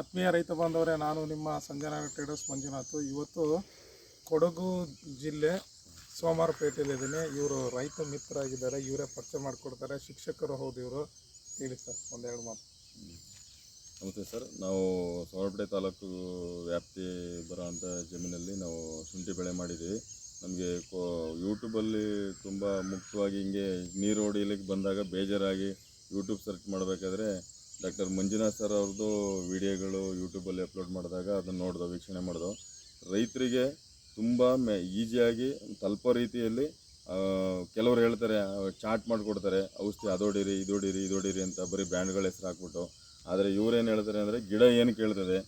ಆತ್ಮೀಯ ರೈತ ಬಾಂಧವರೇ, ನಾನು ನಿಮ್ಮ ಸಂಜನಾ ಟ್ರೇಡರ್ಸ್ ಮಂಜುನಾಥ್. ಇವತ್ತು ಕೊಡಗು ಜಿಲ್ಲೆ ಸೋಮವಾರಪೇಟೆಯಲ್ಲಿದ್ದೀನಿ ಇವರು ರೈತ ಮಿತ್ರರಾಗಿದ್ದಾರೆ. ಇವರೇ ಪರಿಚಯ ಮಾಡಿಕೊಡ್ತಾರೆ. ಶಿಕ್ಷಕರು ಹೌದು ಇವರು. ಹೇಳಿ ಸರ್, ಒಂದೆರಡು ಮಾತು. ನಮಸ್ತೆ ಸರ್. ನಾವು ಸೋಮವಾರಪೇಟೆ ತಾಲೂಕು ವ್ಯಾಪ್ತಿ ಬರೋವಂಥ ಜಮೀನಲ್ಲಿ ನಾವು ಶುಂಠಿ ಬೆಳೆ ಮಾಡಿದ್ದೀವಿ. ನಮಗೆ ಕೋ ಯೂಟ್ಯೂಬಲ್ಲಿ ತುಂಬ ಮುಖ್ಯವಾಗಿ ಹಿಂಗೆ ನೀರು ಹೊಡಿಲಿಕ್ಕೆ ಬಂದಾಗ ಬೇಜಾರಾಗಿ ಯೂಟ್ಯೂಬ್ ಸರ್ಚ್ ಮಾಡಬೇಕಾದ್ರೆ ಡಾಕ್ಟರ್ ಮಂಜುನಾಥ್ ಸರ್ ಅವ್ರದ್ದು ವಿಡಿಯೋಗಳು ಯೂಟ್ಯೂಬಲ್ಲಿ ಅಪ್ಲೋಡ್ ಮಾಡಿದಾಗ ಅದನ್ನು ನೋಡ್ದೋ ವೀಕ್ಷಣೆ ಮಾಡಿದೋ ರೈತರಿಗೆ ತುಂಬ ಮೆ, ಈಸಿಯಾಗಿ ತಲುಪೋ ರೀತಿಯಲ್ಲಿ ಕೆಲವರು ಹೇಳ್ತಾರೆ, ಚಾಟ್ ಮಾಡಿಕೊಡ್ತಾರೆ, ಔಷಧಿ ಅದೋಡಿರಿ, ಇದೋಡಿರಿ ಇದೋಡಿರಿ ಅಂತ ಬರೀ ಬ್ಯಾಂಡ್ಗಳ ಹೆಸರು ಹಾಕ್ಬಿಟ್ಟು. ಆದರೆ ಇವರೇನು ಹೇಳ್ತಾರೆ ಅಂದರೆ ಗಿಡ ಏನು ಕೇಳ್ತದೆ?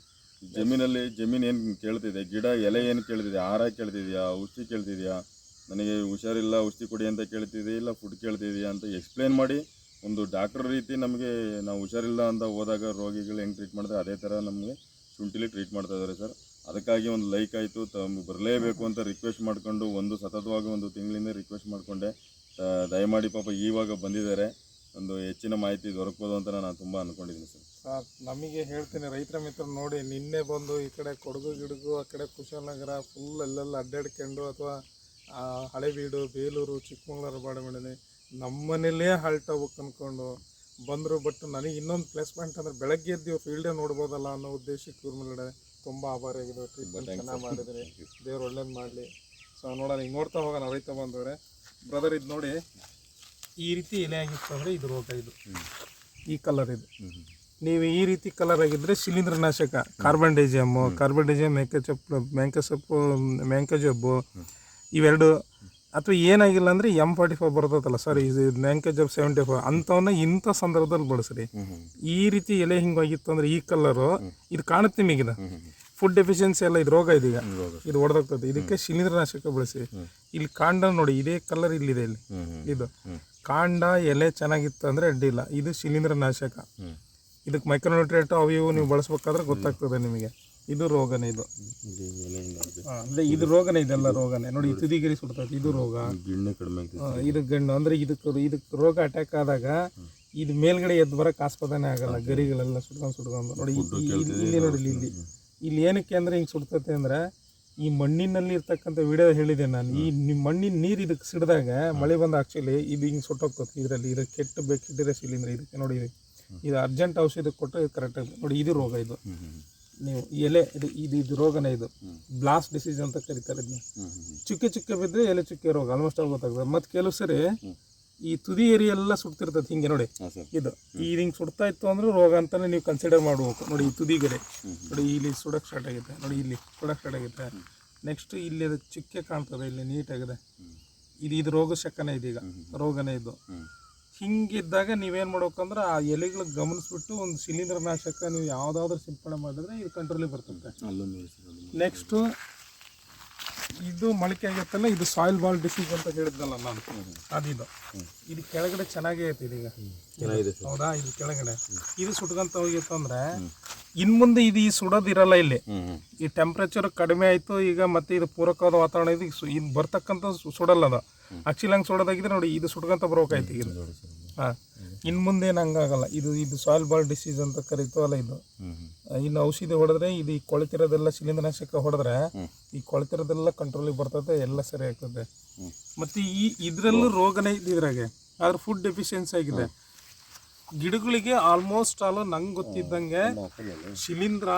ಜಮೀನಲ್ಲಿ ಜಮೀನು ಏನು ಕೇಳ್ತಿದೆ? ಗಿಡ ಎಲೆ ಏನು ಕೇಳ್ತಿದೆ? ಆಹಾರ ಕೇಳ್ತಿದೆಯಾ? ಔಷಧಿ ಕೇಳ್ತಿದೆಯಾ? ನನಗೆ ಹುಷಾರಿಲ್ಲ, ಔಷಧಿ ಕೊಡಿ ಅಂತ ಕೇಳ್ತಿದೆಯಾ? ಇಲ್ಲ ಫುಡ್ ಕೇಳ್ತಿದೆಯಾ ಅಂತ ಎಕ್ಸ್ಪ್ಲೇನ್ ಮಾಡಿ ಒಂದು ಡಾಕ್ಟರ್ ರೀತಿ ನಮಗೆ ನಾವು ಹುಷಾರಿಲ್ಲ ಅಂತ ಹೋದಾಗ ರೋಗಿಗಳು ಹೆಂಗೆ ಟ್ರೀಟ್ ಮಾಡ್ತಾರೆ, ಅದೇ ಥರ ನಮಗೆ ಶುಂಠಿಲಿ ಟ್ರೀಟ್ ಮಾಡ್ತಾ ಇದ್ದಾರೆ ಸರ್ ಅದಕ್ಕಾಗಿ ಒಂದು ಲೈಕ್ ಆಯಿತು, ತಮಗೆ ಬರಲೇಬೇಕು ಅಂತ ರಿಕ್ವೆಸ್ಟ್ ಮಾಡಿಕೊಂಡು ಒಂದು ಸತತವಾಗಿ ಒಂದು ತಿಂಗಳಿಂದ ರಿಕ್ವೆಸ್ಟ್ ಮಾಡಿಕೊಂಡೆ. ದಯಮಾಡಿ ಪಾಪ ಈವಾಗ ಬಂದಿದ್ದಾರೆ. ಒಂದು ಹೆಚ್ಚಿನ ಮಾಹಿತಿ ದೊರಕ್ಬೋದು ಅಂತ ನಾನು ತುಂಬ ಅಂದ್ಕೊಂಡಿದ್ದೀನಿ ಸರ್ ಸರ್ ನಮಗೆ ಹೇಳ್ತೀನಿ, ರೈತರ ಮಿತ್ರ ನೋಡಿ, ನಿನ್ನೆ ಬಂದು ಈ ಕಡೆ ಕೊಡಗು, ಗಿಡಗು, ಆ ಕಡೆ ಕುಶಾಲನಗರ ಫುಲ್ ಅಲ್ಲೆಲ್ಲ ಅಡ್ಡಾಡ್ಕೊಂಡು ಅಥವಾ ಹಳೆಬೀಡು, ಬೇಲೂರು, ಚಿಕ್ಕಮಗಳೂರು ಬಾಡ ಮಾಡಿದೆ ನಮ್ಮನೇಲೇ ಹಾಲ್ಟ್ ಆಗ್ಬೇಕು ಅಂದ್ಕೊಂಡು ಬಂದರು ಬಟ್ ನನಗೆ ಇನ್ನೊಂದು ಪ್ಲೇಸ್ಮೆಂಟ್ ಪಾಯಿಂಟ್ ಅಂದರೆ ಬೆಳಗ್ಗೆ ಎದ್ದು ಫೀಲ್ಡೇ ನೋಡ್ಬೋದಲ್ಲ ಅನ್ನೋ ಉದ್ದೇಶಕ್ಕೆ ಇವ್ರ ಮೇಲೆ ತುಂಬ ಆಭಾರಿಯಾಗಿದೆ ಟ್ರೀಟ್ಮೆಂಟ್ ಚೆನ್ನಾಗಿ ಮಾಡಿದ್ರಿ. ದೇವ್ರು ಒಳ್ಳೇದು ಮಾಡಲಿ. ಸೊ ನೋಡೋಣ ಈಗ ನೋಡ್ತಾ ಹೋಗೋಣ ರೈತ ಬಂದವ್ರೆ. ಬ್ರದರ್ ಇದು ನೋಡಿ ಈ ರೀತಿ ಎಲೆ ಆಗಿತ್ತು ಅಂದರೆ ಇದು ರೋಗ ಇದು. ಈ ಕಲರ್ ಇದು. ನೀವು ಈ ರೀತಿ ಕಲರ್ ಆಗಿದ್ರೆ ಶಿಲೀಂಧ್ರನಾಶಕ ಕಾರ್ಬನ್ ಡೈಜಿಯಮ್ಮು ಕಾರ್ಬನ್ ಡೈಜಿಯಮ್ ಮೆಂಕಚಪ್ ಮೆಂಕಸಪ್ಪು ಮೆಂಕಜಬ್ಬು ಇವೆರಡು ಅಥವಾ ಏನಾಗಿಲ್ಲ ಅಂದರೆ ಎಂ ಫಾರ್ಟಿ ಫೈವ್ ಬರ್ತದಲ್ಲ ಸರ್ ಇದು ಮೆಂಕಜಬ್ ಸೆವೆಂಟಿ ಫೈವ್ ಅಂಥವನ್ನ ಇಂಥ ಸಂದರ್ಭದಲ್ಲಿ ಬಳಸ್ರಿ. ಈ ರೀತಿ ಎಲೆ ಹಿಂಗಾಗಿತ್ತು ಅಂದರೆ ಈ ಕಲರು ಇದು ಕಾಣುತ್ತೆ ನಿಮಗಿದ ಫುಡ್ ಡೆಫಿಷಿಯನ್ಸಿ ಎಲ್ಲ ಇದು ರೋಗ ಇದೀಗ. ಇದು ಹೊಡೆದೋಗ್ತದೆ ಇದಕ್ಕೆ ಶಿಲೀಂದ್ರನಾಶಕ ಬಳಸಿ ಇಲ್ಲಿ ಕಾಂಡ ನೋಡಿ ಇದೇ ಕಲರ್ ಇಲ್ಲಿದೆ ಇಲ್ಲಿ. ಇದು. ಕಾಂಡ ಎಲೆ ಚೆನ್ನಾಗಿತ್ತು ಅಂದರೆ ಅಡ್ಡಿಲ್ಲ ಇದು ಶಿಲೀಂದ್ರನಾಶಕ ಇದಕ್ಕೆ ಮೈಕ್ರೋನ್ಯೂಟ್ರೇಟ್ ಅವು ಇವು ನೀವು ಬಳಸ್ಬೇಕಾದ್ರೆ ಗೊತ್ತಾಗ್ತದೆ ನಿಮಗೆ. ಇದು ರೋಗನೇ ಇದು. ಅಂದ್ರೆ ಇದು ರೋಗನೇ ಇದೆಲ್ಲ ರೋಗನೇ. ನೋಡಿ ತುದಿಗಿರಿ ಸುಡ್ತೈತಿ ಇದು ರೋಗ. ಹಾ, ಇದು ಗಣ್ಣು. ಅಂದ್ರೆ ಇದಕ್ಕೆ ಇದಕ್ಕೆ ರೋಗ ಅಟ್ಯಾಕ್ ಆದಾಗ ಇದು ಮೇಲ್ಗಡೆ ಎದ್ದು ಬರಕ್ಕೆ ಆಸ್ಪದನೆ ಆಗಲ್ಲ. ಗರಿಗಳೆಲ್ಲ ಸುಡ್ಕೊಂಡು ಸುಡ್ಕೊಂಡು. ನೋಡಿ ಇಲ್ಲಿ ಇಲ್ಲಿ ನೋಡಿ ಇಲ್ಲಿ ಇಲ್ಲಿ. ಇಲ್ಲಿ ಏನಕ್ಕೆ ಅಂದ್ರೆ ಹಿಂಗೆ ಸುಡ್ತತೆ ಅಂದ್ರೆ ಈ ಮಣ್ಣಿನಲ್ಲಿ ಇರ್ತಕ್ಕಂಥ ವಿಡಿಯೋ ಹೇಳಿದೆ ನಾನು. ಈ ನಿಮ್ಮ ಮಣ್ಣಿನ ನೀರು ಇದಕ್ಕೆ ಸಿಡಿದಾಗ ಮಳೆ ಬಂದ ಆಕ್ಚುಲಿ ಇದು ಹಿಂಗೆ ಸುಟ್ಟೋಗ್ತದೆ ಇದರಲ್ಲಿ. ಇದು ಕೆಟ್ಟ ಕೆಟ್ಟಿರೋ ಶಿಲೀಂಧ್ರ ಇದಕ್ಕೆ ನೋಡಿ. ಇದು ಇದು ಅರ್ಜೆಂಟ್ ಔಷಧಿ ಕೊಟ್ಟು ಕರೆಕ್ಟ್ ಆಗಿ ನೋಡಿ ಇದು ರೋಗ ಇದು. ನೀವು ಎಲೆ ಇದು ಇದು ಇದು ರೋಗನೇ ಇದು. ಬ್ಲಾಸ್ಟ್ ಡಿಸೀಸ್ ಅಂತ ಕರೀತಾರೆ ಇದನ್ನ. ಚುಕ್ಕೆ ಚುಕ್ಕೆ ಬಿದ್ದರೆ ಎಲೆ ಚುಕ್ಕೆ ರೋಗ ಆಲ್ಮೋಸ್ಟ್ ಆಗಿ ಗೊತ್ತಾಗ್ತದೆ ಮತ್ತು ಕೆಲವು ಸರಿ ಈ ತುದಿ ಏರಿಯಾ ಎಲ್ಲ ಸುಡ್ತಿರ್ತದೆ ಹಿಂಗೆ ನೋಡಿ. ಇದು ಇದು ಹಿಂಗೆ ಸುಡ್ತಾ ಇತ್ತು ಅಂದ್ರೆ ರೋಗ ಅಂತಾನೆ ನೀವು ಕನ್ಸಿಡರ್ ಮಾಡಬೇಕು. ನೋಡಿ ಈ ತುದಿಗೆರೆ ನೋಡಿ ಇಲ್ಲಿ ಸುಡಕ್ಕೆ ಸ್ಟಾರ್ಟ್ ಆಗಿದೆ. ನೋಡಿ ಇಲ್ಲಿ ಸುಡಕ್ಕೆ ಸ್ಟಾರ್ಟ್ ಆಗಿದೆ. ನೆಕ್ಸ್ಟ್ ಇಲ್ಲಿ ಅದು ಚುಕ್ಕೆ ಕಾಣ್ತದೆ ಇಲ್ಲಿ ನೀಟಾಗಿದೆ ಇದು ಇದು ರೋಗ ಶಕ್ಕನೇ ಇದೀಗ. ರೋಗನೇ ಇದು. ಹಿಂಗಿದ್ದಾಗ ನೀವೇನು ಮಾಡ್ಬೇಕಂದ್ರೆ ಆ ಎಲೆಗಳಿಗೆ ಗಮನಿಸ್ಬಿಟ್ಟು ಒಂದು ಶಿಲೀಂಧ್ರನಾಶಕ ನೀವು ಯಾವುದಾದ್ರೂ ಸಿಂಪಡಣೆ ಮಾಡಿದ್ರೆ ಇದು ಕಂಟ್ರೋಲಿಗೆ ಬರ್ತದೆ. ನೆಕ್ಸ್ಟು ಇದು ಮೊಳಕೆ ಆಗತ್ತಲ್ಲ ಇದು ಸಾಯಿಲ್ ಬಾಲ್ ಡಿಸೀಸ್ ಅಂತ ಹೇಳಿದ್ನಲ್ಲ ನಾನು. ಅದಿದು. ಇದು ಕೆಳಗಡೆ ಚೆನ್ನಾಗೇ ಐತಿ ಇದೀಗ. ಹೌದಾ? ಇದು ಕೆಳಗಡೆ. ಇದು ಸುಟ್ಕೊಂತ ಹೋಗಿತ್ತು ಅಂದ್ರೆ ಇನ್ ಮುಂದೆ ಇದು ಈ ಸುಡೋದಿರಲ್ಲ ಇಲ್ಲಿ. ಈ ಟೆಂಪ್ರೇಚರ್ ಕಡಿಮೆ ಆಯ್ತು ಈಗ ಮತ್ತೆ ಇದು ಪೂರಕವಾದ ವಾತಾವರಣ ಇದು ಇದು ಬರ್ತಕ್ಕಂಥ ಸುಡಲ್ಲ ಅದು. ಆಕ್ಚುಲಿ ಹಂಗೆ ಸುಡೋದಾಗಿದ್ರೆ ನೋಡಿ ಇದು ಸುಟ್ಕೊಂತ ಬರ್ಬೇಕಾಯ್ತು ಈಗ. ಹಾಂ ಇನ್ನು ಮುಂದೆ ಹಂಗಾಗಲ್ಲ ಇದು ಇದು ಸಾಯಿಲ್ ಬಾಲ್ ಡಿಸೀಸ್ ಅಂತ ಕರೀತೀವಲ್ಲ ಇದು. ಇನ್ನು ಔಷಧಿ ಹೊಡೆದ್ರೆ ಇದು ಈ ಕೊಳೆತಿರೋದೆಲ್ಲ ಶಿಲೀಂಧ್ರನಾಶಕ ಹೊಡೆದ್ರೆ ಈ ಕೊಳತಿರೋದೆಲ್ಲ ಕಂಟ್ರೋಲಿಗೆ ಬರ್ತದೆ, ಎಲ್ಲ ಸರಿ ಆಗ್ತದೆ. ಮತ್ತು ಈ, ಇದರಲ್ಲೂ ರೋಗನೇ ಇದೆ ಇದ್ರಾಗೆ ಆದ್ರೆ ಫುಡ್ ಡೆಫಿಷಿಯನ್ಸಿ ಆಗಿದೆ. ಗಿಡಗಳಿಗೆ ಆಲ್ಮೋಸ್ಟ್ ಆಲ್ ನಂಗೆ ಗೊತ್ತಿದ್ದಂಗೆ ಶಿಲೀಂಧ್ರ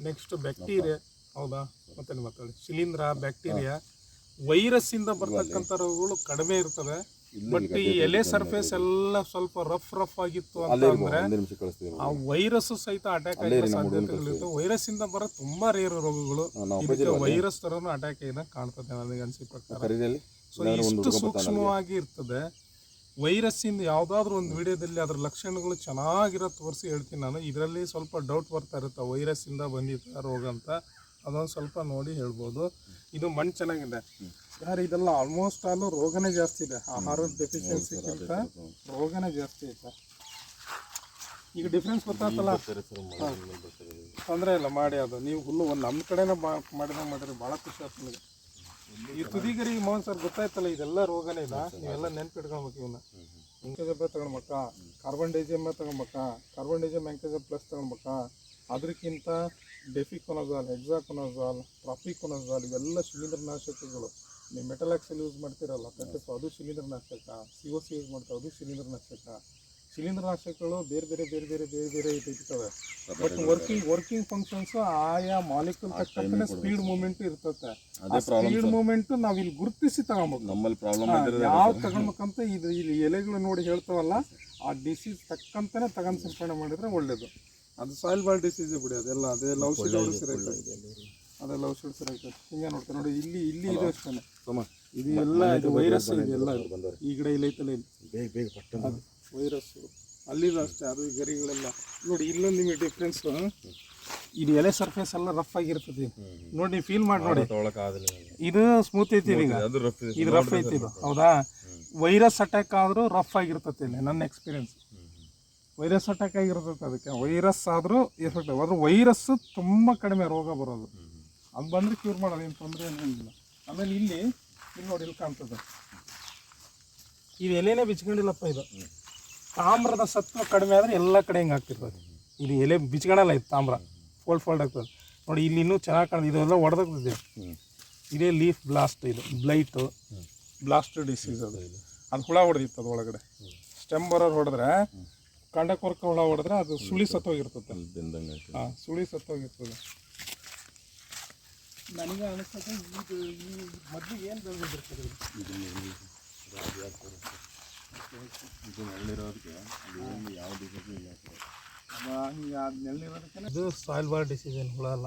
ನೆಕ್ಸ್ಟ್ ಬ್ಯಾಕ್ಟೀರಿಯಾ ಹೌದಾ? ಮತ್ತೆ ಮಾತಾಡಿ? ಶಿಲೀಂಧ್ರ ಬ್ಯಾಕ್ಟೀರಿಯಾ ವೈರಸ್ ಇಂದ ಬರ್ತಕ್ಕಂಥ ರೋಗಗಳು ಕಡಿಮೆ ಇರ್ತವೆ. ಬಟ್ ಈ ಎಲೆ ಸರ್ಫೇಸ್ ಎಲ್ಲ ಸ್ವಲ್ಪ ರಫ್ ರಫ್ ಆಗಿತ್ತು ಅಂತ ಅಂದ್ರೆ ಆ ವೈರಸ್ ಸಹಿತ ಅಟ್ಯಾಕ್ ಸಾಧ್ಯತೆ ಸಾಧ್ಯತೆಗಳಿರ್ತವೆ ವೈರಸ್ ಇಂದ ಬರೋ ತುಂಬಾ ರೇರ್ ರೋಗಗಳು ಇದಕ್ಕೆ ವೈರಸ್ ತರನು ಅಟ್ಯಾಕ್ ಆಗಿದೆ ಕಾಣ್ತದೆ ನನಗೆ ಅನ್ಸಿದ ಪ್ರಕಾರ. ಸೊ ಇಷ್ಟು ಸೂಕ್ಷ್ಮವಾಗಿ ಇರ್ತದೆ. ವೈರಸ್ ಇಂದ ಯಾವ್ದಾದ್ರು ಒಂದು ವಿಡಿಯೋದಲ್ಲಿ ಅದ್ರ ಲಕ್ಷಣಗಳು ಚೆನ್ನಾಗಿರೋ ತೋರಿಸಿ ಹೇಳ್ತೀನಿ ನಾನು. ಇದರಲ್ಲಿ ಸ್ವಲ್ಪ ಡೌಟ್ ಬರ್ತಾ ಇರುತ್ತೆ ವೈರಸ್ ಇಂದ ಬಂದಿದ್ದ ರೋಗ ಅಂತ. ಅದೊಂದು ಸ್ವಲ್ಪ ನೋಡಿ ಹೇಳ್ಬೋದು. ಇದು ಮಣ್ಣು ಚೆನ್ನಾಗಿದೆ. ಯಾರು ಇದೆಲ್ಲ ಆಲ್ಮೋಸ್ಟ್ ಆಲು ರೋಗನೇ ಜಾಸ್ತಿ ಇದೆ. ಆಹಾರದ ಡೆಫಿಷಿಯನ್ಸಿಗಿಂತ ರೋಗನೇ ಜಾಸ್ತಿ ಐತೆ ಈಗ ಡಿಫ್ರೆನ್ಸ್ ಗೊತ್ತಾಗ್ತಲ್ಲ ತೊಂದರೆ ಇಲ್ಲ, ಮಾಡಿ ಅದು. ನೀವು ಹುಲ್ಲು ಒಂದು ನಮ್ಮ ಕಡೆನೇ ಬಾ ಮಾಡಿದಾಗ ಮಾಡಿದ್ರೆ ಭಾಳ ಖುಷಿ ಆಗ್ತದೆ ನಿಮಗೆ. ಈ ತುದಿಗರಿ ಮೋಹನ್ ಸರ್ ಗೊತ್ತಾಯ್ತಲ್ಲ, ಇದೆಲ್ಲ ರೋಗನೇ ಇಲ್ಲ. ನೀವೆಲ್ಲ ನೆನ್ಪಿಟ್ಕೊಳ್ಬೇಕು ಇವನ್ನ ಮೆಂಕಜಬ್ಬ ತಗೊಳ್ಬೇಕಾ ಕಾರ್ಬನ್ ಡೈಜಿಯಮ್ ತಗೊಂಬಕ್ಕ ಕಾರ್ಬನ್ ಡೈಜಿಯಮ್ ಮೆಂಕಜಬ್ ಪ್ಲಸ್ ತಗೊಬೇಕಾ ಅದಕ್ಕಿಂತ ಡೆಫಿಕೊನಜಾಲ್ ಹೆಕ್ಸಾಕೊನಜಾಲ್ ಟ್ರಾಫಿಕೊನಜಾಲ್ ಇವೆಲ್ಲ ಶಿಲೀಂಧ್ರನಾಶಕಗಳು. ನೀವು ಮೆಟಲಾಕ್ಸಲ್ ಯೂಸ್ ಮಾಡ್ತಿರಲ್ಲ ಕಟ್ಟಿಸು ಅದು ಶಿಲೀಂಧ್ರನಾಶಕ. ಸಿ ಒ ಸಿ ಯೂಸ್ ಮಾಡ್ತಾರೆ ಅದು ಶಿಲೀಂಧ್ರನಾಶಕ. ಶಿಲೀಂಧ್ರನಾಶಕಗಳು ಬೇರೆ ಬೇರೆ ಬೇರೆ ಬೇರೆ ಬೇರೆ ಬೇರೆ ಇದು ಇರ್ತವೆ. ಬಟ್ ವರ್ಕಿಂಗ್ ವರ್ಕಿಂಗ್ ಫಂಕ್ಷನ್ಸ್ ಆಯಾ ಮಾಲಿಕಲ್ ತಕ್ಕಂತೆ ಸ್ಪೀಡ್ ಮೂಮೆಂಟ್ ಇರ್ತದೆ ಸ್ಪೀಡ್ ಮೂಮೆಂಟ್ ನಾವು ಇಲ್ಲಿ ಗುರುತಿಸಿ ತಗೊಬೇಕು. ನಮ್ಮಲ್ಲಿ ಪ್ರಾಬ್ಲಮ್ ಯಾವ ತಗೊಳ್ಬೇಕಂತ ಇದು ಇಲ್ಲಿ ಎಲೆಗಳು ನೋಡಿ ಹೇಳ್ತಾವಲ್ಲ ಆ ಡಿಸೀಸ್ ತಕ್ಕಂತಾನೆ ತಗೊಂಡ್ ಸಿಂಪಡಣೆ ಮಾಡಿದ್ರೆ ಒಳ್ಳೇದು. ಅದು ಸಾಯಿಲ್ ಬಾಲ್ ಡಿಸೀಸ್ ಬಿಡಿ ಅದೆಲ್ಲ ಅದೆಲ್ಲ ಔಷಧಿ ಹೊಡಿಸಿರ ಅದೆಲ್ಲ ಔಷಧಿ ಹೊಡಿಸಿರೈತೆ ಹಿಂಗೆ ನೋಡ್ತಾರೆ ನೋಡಿ ಇಲ್ಲಿ ಇಲ್ಲಿ ಇದು ಅಷ್ಟೇ ಇದು ಎಲ್ಲ ಇದು ವೈರಸ್ ಇದೆ ಎಲ್ಲ ಈ ಗಿಡ ಇಲ್ಲಿ ಐತಲ್ಲ ಇಲ್ಲಿ. ವೈರಸ್ ಅಲ್ಲಿದು ಅಷ್ಟೇ ಅದು ಗರಿಗಳೆಲ್ಲ. ನೋಡಿ ಇಲ್ಲೊಂದು ನಿಮಗೆ ಡಿಫ್ರೆನ್ಸ್ ಇದು ಎಲೆ ಸರ್ಫೇಸ್ ಎಲ್ಲ ರಫ್ ಆಗಿರ್ತದೆ. ನೋಡಿ ನೀವು ಫೀಲ್ ಮಾಡಿ ನೋಡಿ. ಇದು ಸ್ಮೂತ್ ಐತಿ ಈಗ. ಇದೆ ಇದು. ರಫ್ ಐತಿ ಇದು. ಹೌದಾ? ವೈರಸ್ ಅಟ್ಯಾಕ್ ಆದರೂ ರಫ್ ಆಗಿರ್ತದೆ ಇಲ್ಲಿ ನನ್ನ ಎಕ್ಸ್ಪೀರಿಯನ್ಸ್ ವೈರಸ್ ಅಟ್ಯಾಕ್ ಆಗಿರ್ತೈತೆ ಅದಕ್ಕೆ. ವೈರಸ್ ಆದರೂ ಎಫೆಕ್ಟ್ ಆದ್ರೆ ವೈರಸ್ ತುಂಬ ಕಡಿಮೆ ರೋಗ ಬರೋದು. ಅದು ಬಂದರೆ ಕ್ಯೂರ್ ಮಾಡೋದು, ಏನು ತೊಂದರೆ ಏನಿಲ್ಲ ಆಮೇಲೆ ಇಲ್ಲಿ ಇಲ್ಲಿ ನೋಡಿ, ಇಲ್ಲಿ ಕಾಣ್ತದೆ. ಇದು ಎಲೆನೇ ಬಿಚ್ಕೊಂಡಿಲ್ಲಪ್ಪ ಇದು. ತಾಮ್ರದ ಸತ್ವ ಕಡಿಮೆ ಆದರೆ ಎಲ್ಲ ಕಡೆ ಹಿಂಗೆ ಆಗ್ತಿರ್ತದೆ. ಇದು ಎಲೆ ಬಿಚ್ಕೊಳಲ್ಲ ಇದು ತಾಮ್ರ. ಫೋಲ್ಡ್ ಫೋಲ್ಡ್ ಆಗ್ತದೆ. ನೋಡಿ, ಇಲ್ಲಿ ಇನ್ನೂ ಚೆನ್ನಾಗಿ ಕಾಣ್ತದೆ. ಇದೆಲ್ಲ ಹೊಡೆದಾಗ್ತದೆ ಇದೇ ಲೀಫ್ ಬ್ಲಾಸ್ಟ್ ಇದು ಬ್ಲೈಟು ಬ್ಲಾಸ್ಟ್ ಡಿಸೀಸ್ ಅದು. ಅದು ಹುಳ ಹೊಡೆದಿತ್ತು ಅದು ಒಳಗಡೆ. ಸ್ಟೆಮ್ ಬರೋರು ಹೊಡೆದ್ರೆ ಕಂಡ ಕೊರಕ ಹುಳ ಹೊಡೆದ್ರೆ ಅದು ಸುಳಿ ಸತ್ತೋಗಿರ್ತದೆ. ಹಾಂ ಸುಳಿ ಸತ್ತೋಗಿರ್ತದೆ. ನನಗೆ ಅನಿಸ್ತದೆ ಇದು ಈ ಮದ್ದು ಏನು ಬೆಳೆದಿರ್ತದೆ ಇದು ಯಾವ ಡಿಸೀಸ್ ಇಲ್ಲ ಇದು ಸಾಯಿಲ್ ಬಾರ್ ಡಿಸೀಸ್ ಏನು ಹುಳ ಅಲ್ಲ.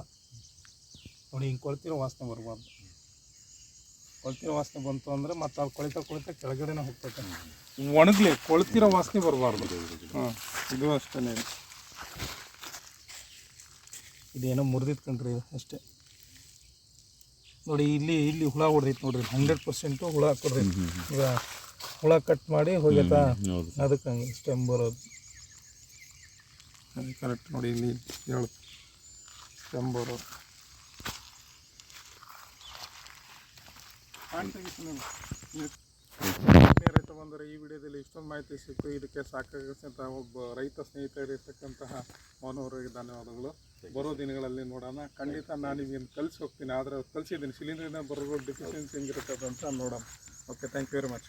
ನೋಡಿ ಹಿಂಗೆ ಕೊಡ್ತೀರೋ ವಾಸನೆ ಬರಬಾರ್ದು. ಕೊಳ್ತಿರೋ ವಾಸನೆ ಬಂತು ಅಂದರೆ ಮತ್ತೆ ಅದು ಕೊಳಿತ ಕೊಳಿತ ಕೆಳಗಡೆನೇ ಹೋಗ್ತೈತೆ. ಒಣಗ್ಲಿ ಕೊಳ್ತಿರೋ ವಾಸನೆ ಬರಬಾರ್ದು. ಹಾಂ ಇದು ಅಷ್ಟೇ ಇದೇನೋ ಮುರಿದಿತ್ತು ಕಣ್ರಿ ಅಷ್ಟೇ. ನೋಡಿ ಇಲ್ಲಿ ಇಲ್ಲಿ ಹುಳ ಹೊಡೆದೈತೆ ನೋಡ್ರಿ ಹಂಡ್ರೆಡ್ ಪರ್ಸೆಂಟು ಹುಳ ಹಾಕೊಡ್ರಿ ಈಗ ಹುಳ ಕಟ್ ಮಾಡಿ ಹೋಗ್ಯತಾ ಅದಕ್ಕೆ ಹಂಗೆ ಸ್ಟೆಮ್ ಬರೋದು. ಕರೆಕ್ಟ್ ನೋಡಿ ಇಲ್ಲಿ ಹೇಳು. ಸ್ಟೆಮ್ ಬರೋದು. ರೈತ ಬಂದರೆ ಈ ವಿಡಿಯೋದಲ್ಲಿ ಇಷ್ಟೊಂದು ಮಾಹಿತಿ ಸಿಕ್ತು ಇದಕ್ಕೆ ಸಾಕಾಗಿರ್ತಕ್ಕಂತಹ ಒಬ್ಬ ರೈತ ಸ್ನೇಹಿತರಿರ್ತಕ್ಕಂತಹ ಮೌನವರಿಗೆ ಧನ್ಯವಾದಗಳು. ಬರೋ ದಿನಗಳಲ್ಲಿ ನೋಡೋಣ. ಖಂಡಿತ ನಾನು ನಿಮಗೆ ಕಲಿಸಿ ಹೋಗ್ತೀನಿ. ಆದರೆ ಕಲಿಸಿದ್ದೀನಿ ಸಿಲಿಂಡ್ರಿಂದ ಬರೋ ಡಿಫಿಷಿಯನ್ಸಿ ಹೆಂಗಿರ್ತದಂತ ಅಂತ ನೋಡೋಣ. Okay thank you very much